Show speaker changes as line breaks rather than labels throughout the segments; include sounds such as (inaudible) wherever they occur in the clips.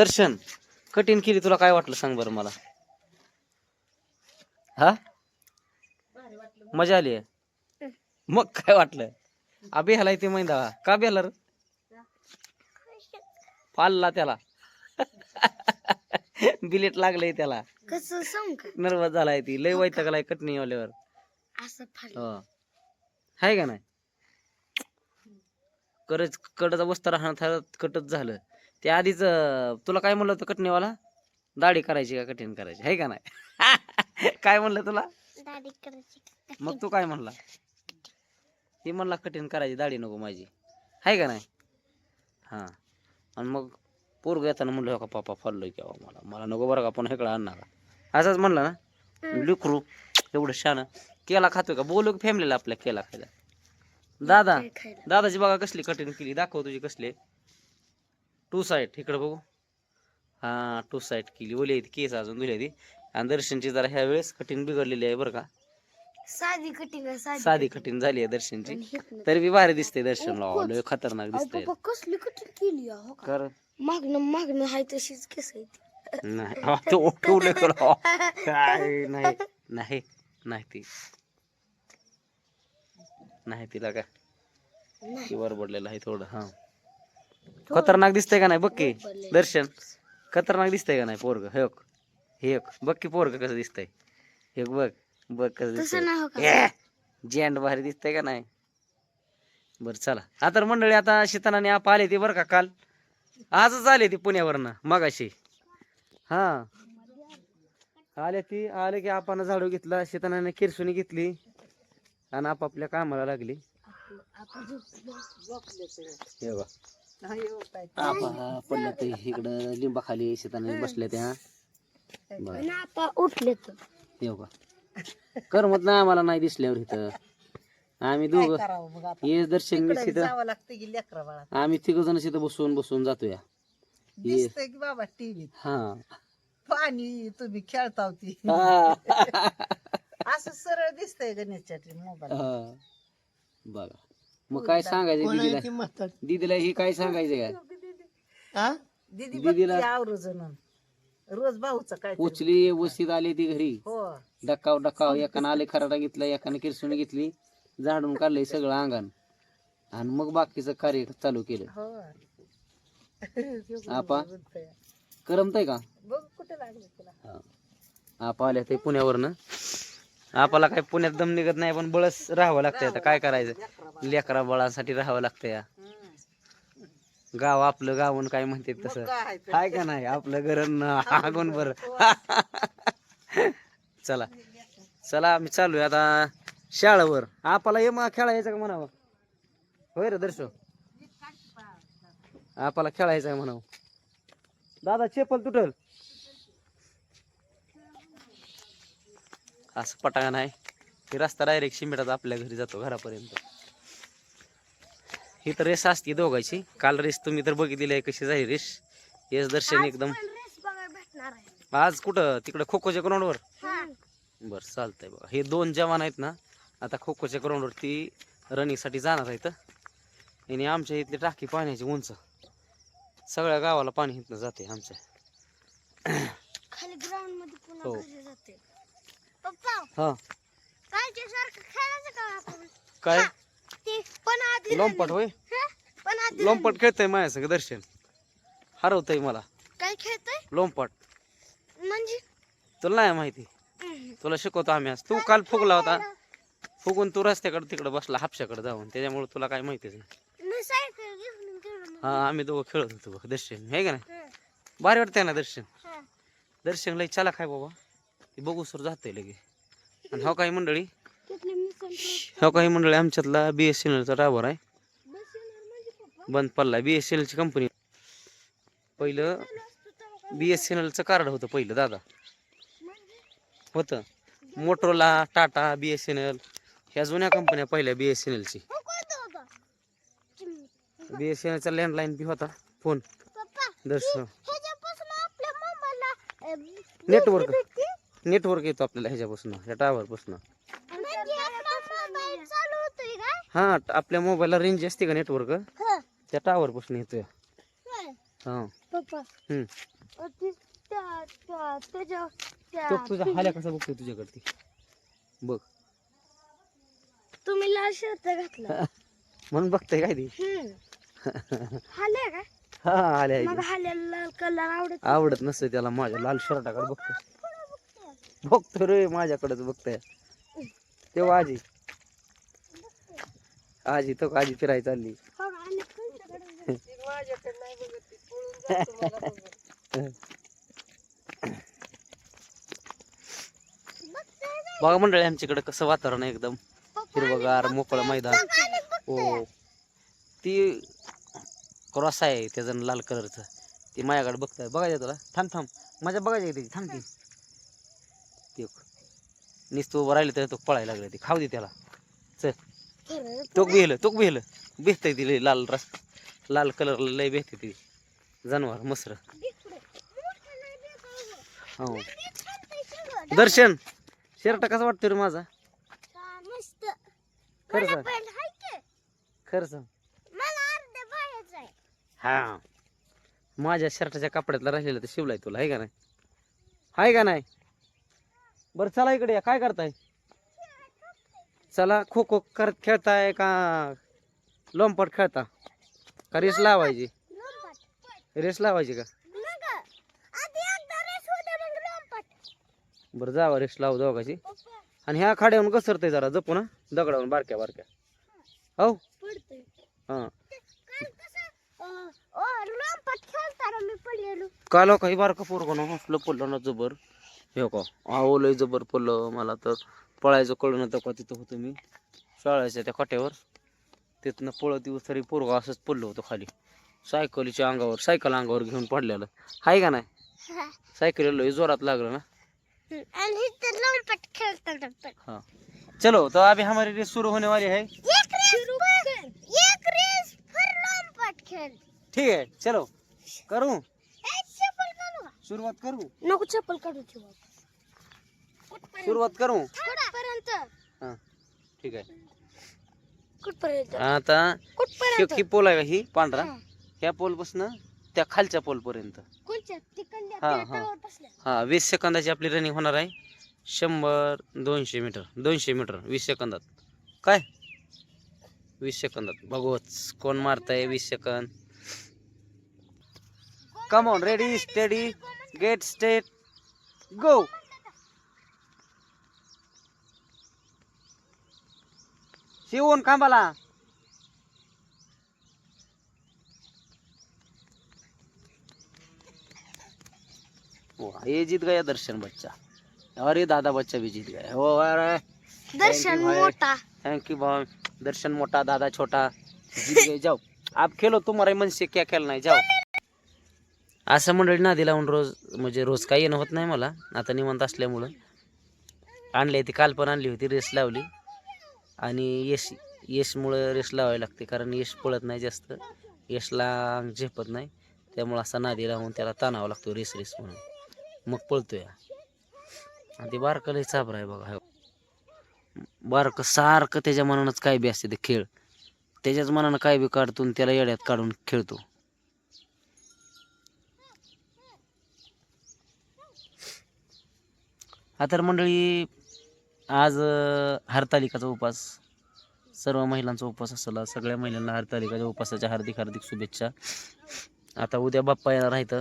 दर्शन कठीण केली तुला काय वाटलं सांग बरं मला. हा? मजा आली मग काय वाटलं? अबे ह्याला ते मैदा. का बेला पालला त्याला. बिलेट लागलंय त्याला.
कसं
नर्वस झालाय ती. लय वैतागलाय कटणी आल्यावर. हो. हाय का नाही? करच कडचा वस्त्र राहणार कटच झालं. ते आधीच तुला काय म्हणलं होतं कटणीवाला? दाढी करायची का कठीण करायची? आहे का नाही? (laughs) काय म्हणलं तुला? मग तू काय म्हणला? ती म्हणला कठीण करायची दाढी नको माझी. आहे का नाही? हां. आणि मग पोरग येताना म्हणलं हो का पापा फरलोय की अहो मला? मला नको बरं का पण हेकडं आणणार का? असंच म्हणलं ना? लिकरू एवढं शान. केला खातोय का? बोलू फॅमिलीला आपल्या केला खायला. दादा दादाची बघा कसली कठीण केली दाखव तुझी कसली. टू साईड इकडे बघू. हा टू साईड केली. ओली आहे ती केस अजून दुली ती आणि दर्शनची जरा ह्या वेळेस कठीण बिघडलेली आहे बरं का.
साधी कटिंग आहे साधी
साधी कठीण झाली आहे दर्शनची.
आणि.
तरी बी भारी दिसते दर्शनला लय खतरनाक
अहो, पप्पा कसली कटिंग केली आहे, हो का?
कर.
मागणं मागणं हाय तशीच केस आहे ती.
नाही तो (laughs) काय नाही नाही नाही ती. नाही तिला काय?
नाही.
ती बडलेलं आहे थोडं हा. खतरनाक दिसतंय का नाही? बघ की
बरोबर.
दर्शन. खतरनाक दिसतंय का नाही पोरग? हे. हे एक बघ की पोरग कसं दिसतंय. हे बघ. बघ कसं दिसतंय.
हो
जॅन्ट भारी दिसतंय का नाही? बर चला. आता मंडळी आता शेतानाने आप आले ते बरं का काल? आजच आले ती पुण्यावरनं मगाशी. हा. आले ती आले की आपण झाडू घेतला शेतानाने किरसुनी घेतली आणि आपापल्या कामाला लागली. हे बघ. आपा पडल्या ते इकडं लिंबाखाली शेताने बसल्या त्या. बर.
उठले
येऊ का? करमत नाही आम्हाला नाही दिसल्यावर इथं. आम्ही दोघं ये दर्शन मी तिथं
जावं लागतं की लेकरा बाळा
आम्ही तिघ जण तिथं बसून बसून जातोया.
दिसतंय की बाबा टीव्हीत
हा.
पाणी तुम्ही खेळता होती
हा.
असं सरळ दिसतंय गणेशच्या मोबाईल
हा. बघा. मग काय सांगायचं दीदीला? दीदीला ही काय सांगायचं काय
दीदी
दीदीला-
बघते आवरोजन रोज भाऊचं काय तरी.
उचली व्यवस्थित आली ती घरी.
हो.
डकाव डकाव एकानं आले खराडा घेतला एकानं किरसुनी घेतली. झाडून काढलंय सगळं अंगण आणि मग बाकीचं कार्य चालू केलं.
हो. (laughs)
आपा? करमतय का?
बघ कुठे लागले तुला.
आपा आल्या ते पुण्यावरनं. आपल्याला काय पुण्यात दम निघत नाही पण बळच राहावं लागतंय आता. काय करायचं? लेकरा बळासाठी राहावं लागतंय या. गाव आपलं गावून काय म्हणते तसं.
काय
का नाही? आपलं घरण आगून बर. (laughs) चला. चला आम्ही चालू आहे आता शाळेवर. आपल्याला ये मग खेळायचं का म्हणावं? होय रे दर्शो. आपल्याला खेळायचं आहे म्हणावं? दादा चेपल तुटल. असं पटांगण आहे. हे रस्ता डायरेक्ट शिमिटाचा आपल्या घरी जातो घरापर्यंत. ही तर रेस असते दोघांची. काल रेस तुम्ही तर बघितली आहे कशी झाली रेस. येस दर्शन एकदम. आज कुठं? तिकडं खो खोच्या ग्राउंडवर. बरं चालतंय बघा. हे दोन जवान आहेत ना आता खो खोच्या ग्राउंडवरती रनिंगसाठी जाणार आहेत. आणि आमच्या इथली टाकी पाण्याची उंच. सगळ्या गावाला पाणी इथनं जाते आमच्या. हो.
जाते
हा.
कालच्या सारखं खेळायचं का आपण?
काय?
ते पण आधी
लोंपट होय?
हा? पण आधी
लोंपट खेळतंय माझ्या सगळं दर्शन. हरवतंय मला.
काय खेळतोय?
लोंपट
म्हणजे?
तुला नाही माहिती.
हम्म.
तुला शिकवतो आम्ही आज. तू काल फुगला होता. फुगून तू रस्त्याकडे तिकडे बसला हापशाकडे जाऊन. त्याच्यामुळे तुला काय माहितीच नाही.
मी सायकल घेऊन गेलो
हा आम्ही दोघं खेळत होतो बघ, दर्शन. हे का नाही?
हं.
भारी वाटतंय ना दर्शन?
हा.
दर्शन लय चला काय बाबा. ते बघू सर जातंय लगे आणि हो काही मंडळी हो काही मंडळी आमच्यातला बी एस एन एलचा टावर आहे.
म्हणजे
बंद पडला बी एस एन एलची कंपनी पहिलं बी एस एन एलचं कार्ड होतं पहिलं दादा.
म्हणजे?
होतं. Motorola Tata B S N L ह्या जुन्या कंपन्या पहिल्या बी एस एन एलची. बी एस एन एलचा लँडलाईन बी होता. फोन दर्शन. नेटवर्क नेटवर्क येतो आपल्याला ह्याच्यापासून ह्या टावरपासून हा आपल्या मोबाईलला रेंज असते का नेटवर्क
हं.
त्या टावरपासून येतोय. हा. तुझा हाल्या कसा बघतोय तुझ्याकडे बघ.
तुम्ही लाल शर्ट घातला.
म्हणून बघताय काय ती?
हम्म. (laughs) हाले का?
हा
हाल्याला लाल कलर आवडत
आवडत नसतं त्याला माझ्या लाल शर्टाकडे बघतो बघतो रे माझ्याकडेच बघताय. तेव्हा आजी आजी तो आजी फिरायला चालली.
माझ्याकडे नाही बघत ती पळून जातो मला बघत.
बघा मंडळी आमच्याकडे कसं वातावरण आहे एकदम. हिरवगार मोकळं मैदान. हो. ती क्रॉस आहे त्याचं लाल कलरचं. ती माझ्याकडे बघताय. बघायचं तुला? थांब थांब. माझ्या बघायचं त्याची थांब ती नुसतं उभं राहिलं तर तो पळायला लागलं ती. खाऊ दे त्याला. चल.
खरं
तो बिहलं तो बिहलं. भेटतंय ती लाल रस. लाल कलरला लय भेटते ती. जनावर मसर. हो. दर्शन शर्ट कसा वाटतो रे माझा? खरं
मला
सांग.
पण हाय की.
खरं सांग.
मला अर्ध्या बाहेरच आहे.
हा. माझ्या शर्टाच्या कपड्यातला राहिलेलं तर शिवलाय तुला आहे का नाही? आहे का नाही? बरं चला इकडे या. काय करताय? चला खो खो करत खेळताय का? लोंपट खेळता. का रेस लावायची. रेस लावायची का. बरं जावा रेस लावू दोघाची. आणि ह्या खाड्यावरून घसरतंय जरा जपू ना दगडावरून बारक्या बारक्या. हो. हा. हो काही बारका पोरगं हसलं पडलं ना जबर. हे का? आहो लय जबर पडलं मला तर. पळायचं कळलं नव्हतं का तिथं होतो मी? शाळेच्या त्या कट्यावर तिथनं पळत दिवस तरी पोरगा असंच पडलं होतं खाली. सायकलीच्या अंगावर सायकल अंगावर घेऊन पडलेलं. हाय का नाही. सायकलीला लय जोरात लागलं ना. हाँ. चलो तो अभी हमारी रेस शुरू होने वाली है
एक रेस एक रेस फिर खेळ.
ठीक है चलो. करूं? शुरुआत करूं?
नको चप्पल काढू ठेवा
सुरुवात करूं?
कुठपर्यंत?
हाँ ठीक आहे.
कुठपर्यंत?
आता
कुठपर्यंत?
ही पोल आहे का ही पांढरा. ह्या पोल पासन त्या खालच्या पोल पर्यंत हा, हा. हा वीस सेकंदाची आपली रनिंग होणार आहे. शंभर दोनशे मीटर दोनशे मीटर वीस सेकंदात. काय? वीस सेकंदात. बघूच कोण मारताय वीस second. Come on ready steady get set go शिवून खांबाला वाह, ये जीत गया दर्शन बच्चा अरे दादा बच्चा भी जीत गया हो अरे
दर्शन. मोठा
थैंक यू भाई दर्शन मोटा दादा छोटा जीत गए जाओ आप खेलो तुम्हारे मन से क्या खेलना है जाओ असं मंडळी नादी लावून रोज म्हणजे रोज काही येणं होत नाही मला. आता निवांत असल्यामुळं. आणली ती काल पण आणली होती रेस लावली. आणि यश यशमुळं रेस लावावी लागते कारण यश पळत नाही जास्त. यशला अंग झेपत नाही. त्यामुळं असा नादी लावून त्याला ताणावा लागतो रेस रेस म्हणून. मग पळतोय. आणि ते बारकालाही चाबर आहे बघा. बारकं सारखं त्याच्या मनानंच काय बी असते ते खेळ. त्याच्याच मनानं काय बी काढतो त्याला येड्यात काढून खेळतो. हा तर मंडळी आज हरतालिकाचा उपास. सर्व महिलांचा उपास असला सगळ्या महिलांना हरतालिकाच्या उपासाच्या हार्दिक हार्दिक शुभेच्छा. आता उद्या बाप्पा येणार आहेत.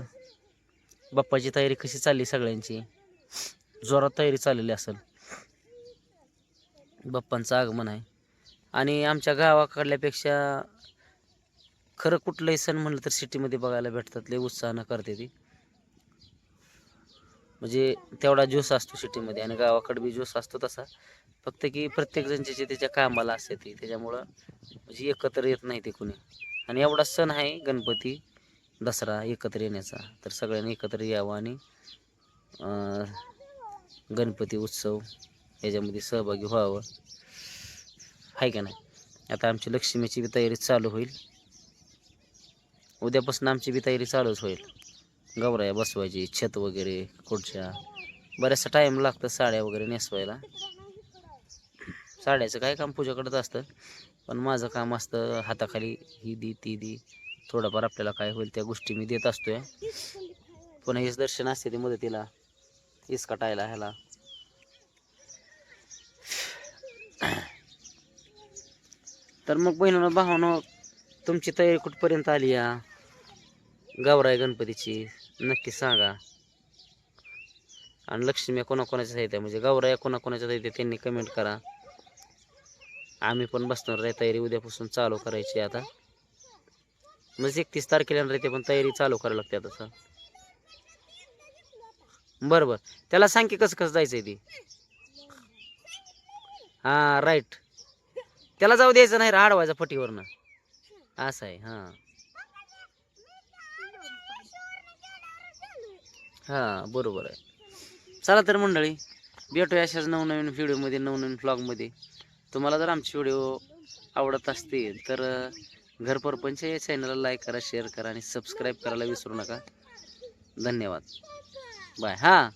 बाप्पाची तयारी कशी चालली सगळ्यांची? जोरात तयारी चाललेली असेल. बाप्पांचं आगमन आहे. आणि आमच्या गावाकडल्यापेक्षा खरं कुठलंही सण म्हणलं तर सिटीमध्ये बघायला भेटतात. लय उत्साहानं करते ती. म्हणजे तेवढा ज्यूस असतो सिटीमध्ये आणि गावाकडे बी ज्यूस असतो तसा. फक्त की प्रत्येक जणचे त्याच्या कामाला असते ती त्याच्यामुळं म्हणजे एकत्र येत नाही ते कुणी. आणि एवढा सण आहे गणपती दसरा एकत्र येण्याचा. तर सगळ्यांनी एकत्र यावं आणि गणपती उत्सव याच्यामध्ये सहभागी व्हावं. आहे का नाही? आता आमची लक्ष्मीची बी तयारी चालू होईल. उद्यापासून आमची बी तयारी चालूच होईल. गवराया बसवायची छत वगैरे खुर्च्या. बऱ्याचसा टाईम लागतं साड्या वगैरे नेसवायला. साड्याचं काय काम पूजाकडंच असतं. पण माझं काम असतं हाताखाली ही दी ती दी. थोडंफार आपल्याला काय होईल त्या गोष्टी मी देत असतोय. पुन्हा हेच दर्शन असते ते मदतीला. इस कटायला ह्याला. तर मग बहिणीनं भावानं तुमची तयारी कुठपर्यंत आली या? गावराय गणपतीची. नक्की सांगा. आणि लक्ष्मी कोणाकोणाच्या आहेत म्हणजे गौराया कोणाकोणाच्या साहित्य त्यांनी कमेंट करा. आम्ही पण बसणार आहे तयारी उद्यापासून चालू करायची आता. म्हणजे एकतीस तारखेला राहते पण तयारी चालू करायला लागते आता सर. बरं बरं. त्याला सांग की कसं कसं आहे ती. हां राईट त्याला जाऊ द्यायचं नाही रे अडवायचा फटीवरनं. असं आहे हां. हां बरोबर आहे. चला तर मंडळी भेटूया अशाच नवनवीन व्हिडिओमध्ये नवनवीन ब्लॉगमध्ये तुम्हाला जर आमचे व्हिडिओ आवडत असतील तर घरपरपंच या चॅनलला लाईक करा शेअर करा आणि सबस्क्राईब करायला विसरू नका. धन्यवाद. बाय हां.